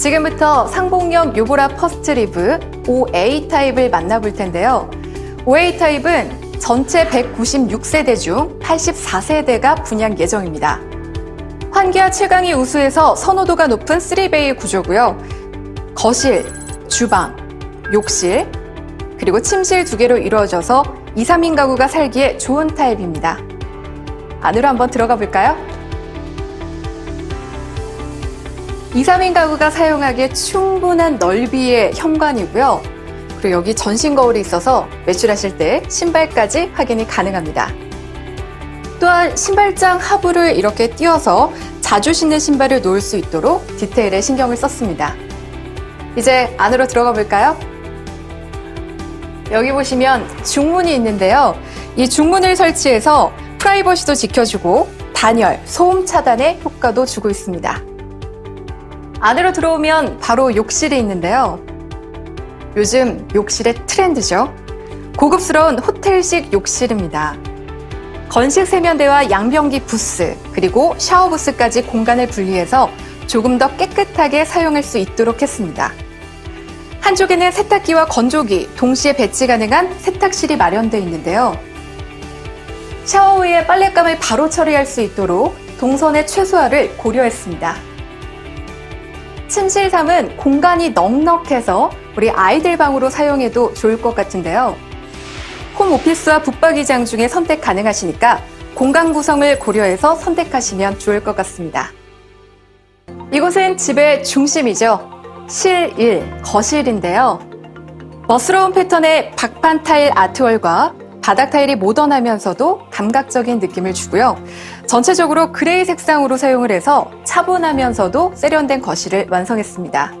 지금부터 상봉역 요보라 퍼스트 리브 5A 타입을 만나볼 텐데요. 5A 타입은 전체 196세대 중 84세대가 분양 예정입니다. 환기와 채광이 우수해서 선호도가 높은 3베이 구조고요. 거실, 주방, 욕실, 그리고 침실 두 개로 이루어져서 2, 3인 가구가 살기에 좋은 타입입니다. 안으로 한번 들어가 볼까요? 2, 3인 가구가 사용하기에 충분한 넓이의 현관이고요. 그리고 여기 전신 거울이 있어서 외출하실 때 신발까지 확인이 가능합니다. 또한 신발장 하부를 이렇게 띄워서 자주 신는 신발을 놓을 수 있도록 디테일에 신경을 썼습니다. 이제 안으로 들어가 볼까요? 여기 보시면 중문이 있는데요. 이 중문을 설치해서 프라이버시도 지켜주고 단열, 소음 차단의 효과도 주고 있습니다. 안으로 들어오면 바로 욕실이 있는데요. 요즘 욕실의 트렌드죠. 고급스러운 호텔식 욕실입니다. 건식 세면대와 양변기 부스, 그리고 샤워 부스까지 공간을 분리해서 조금 더 깨끗하게 사용할 수 있도록 했습니다. 한쪽에는 세탁기와 건조기 동시에 배치 가능한 세탁실이 마련되어 있는데요. 샤워 후에 빨랫감을 바로 처리할 수 있도록 동선의 최소화를 고려했습니다. 침실 3은 공간이 넉넉해서 우리 아이들 방으로 사용해도 좋을 것 같은데요. 홈 오피스와 북박이장 중에 선택 가능하시니까 공간 구성을 고려해서 선택하시면 좋을 것 같습니다. 이곳은 집의 중심이죠. 실 1, 거실인데요. 멋스러운 패턴의 박판 타일 아트월과 바닥 타일이 모던하면서도 감각적인 느낌을 주고요. 전체적으로 그레이 색상으로 사용을 해서 차분하면서도 세련된 거실을 완성했습니다.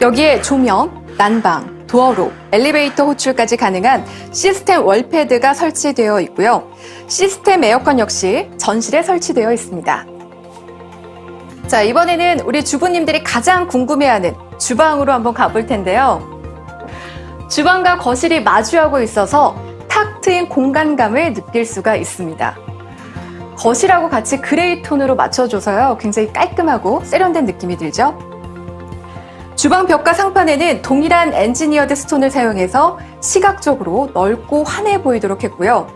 여기에 조명, 난방, 도어로, 엘리베이터 호출까지 가능한 시스템 월패드가 설치되어 있고요. 시스템 에어컨 역시 전실에 설치되어 있습니다. 자, 이번에는 우리 주부님들이 가장 궁금해하는 주방으로 한번 가볼 텐데요. 주방과 거실이 마주하고 있어서 탁 트인 공간감을 느낄 수가 있습니다. 거실하고 같이 그레이 톤으로 맞춰줘서요. 굉장히 깔끔하고 세련된 느낌이 들죠? 주방 벽과 상판에는 동일한 엔지니어드 스톤을 사용해서 시각적으로 넓고 환해 보이도록 했고요.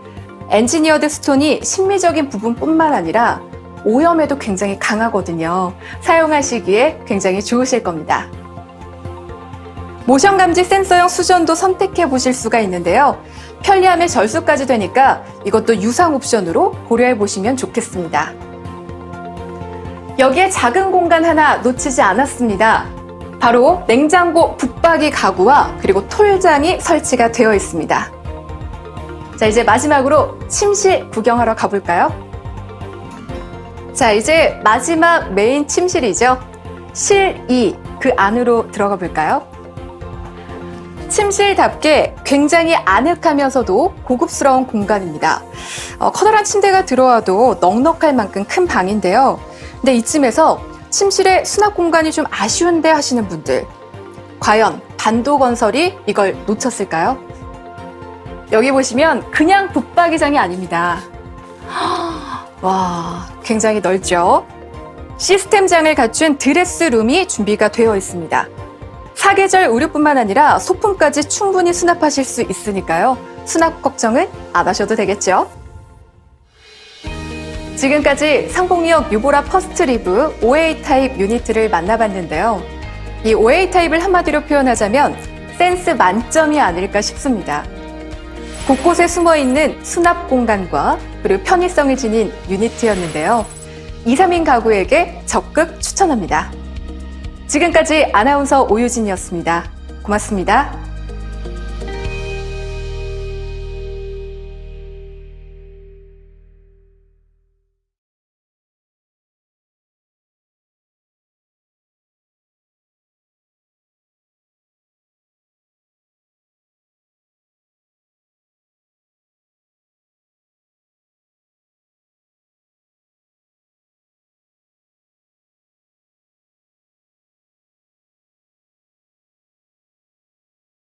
엔지니어드 스톤이 심미적인 부분뿐만 아니라 오염에도 굉장히 강하거든요. 사용하시기에 굉장히 좋으실 겁니다. 모션 감지 센서형 수전도 선택해 보실 수가 있는데요. 편리함에 절수까지 되니까 이것도 유상 옵션으로 고려해 보시면 좋겠습니다. 여기에 작은 공간 하나 놓치지 않았습니다. 바로 냉장고 붙박이 가구와 그리고 톨장이 설치가 되어 있습니다. 자, 이제 마지막으로 침실 구경하러 가볼까요? 자, 이제 마지막 메인 침실이죠. 실 2, 그 안으로 들어가 볼까요? 침실답게 굉장히 아늑하면서도 고급스러운 공간입니다. 어, 커다란 침대가 들어와도 넉넉할 만큼 큰 방인데요. 근데 이쯤에서 침실에 수납 공간이 좀 아쉬운데 하시는 분들, 과연 반도 건설이 이걸 놓쳤을까요? 여기 보시면 그냥 붙박이장이 아닙니다. 와, 굉장히 넓죠? 시스템장을 갖춘 드레스룸이 준비가 되어 있습니다. 사계절 의류뿐만 아니라 소품까지 충분히 수납하실 수 있으니까요. 수납 걱정은 안 하셔도 되겠죠? 지금까지 상봉역 유보라 퍼스트 리브 5A 타입 유니트를 만나봤는데요. 이 5A 타입을 한마디로 표현하자면 센스 만점이 아닐까 싶습니다. 곳곳에 숨어 있는 수납 공간과 그리고 편의성을 지닌 유니트였는데요. 2, 3인 가구에게 적극 추천합니다. 지금까지 아나운서 오유진이었습니다. 고맙습니다.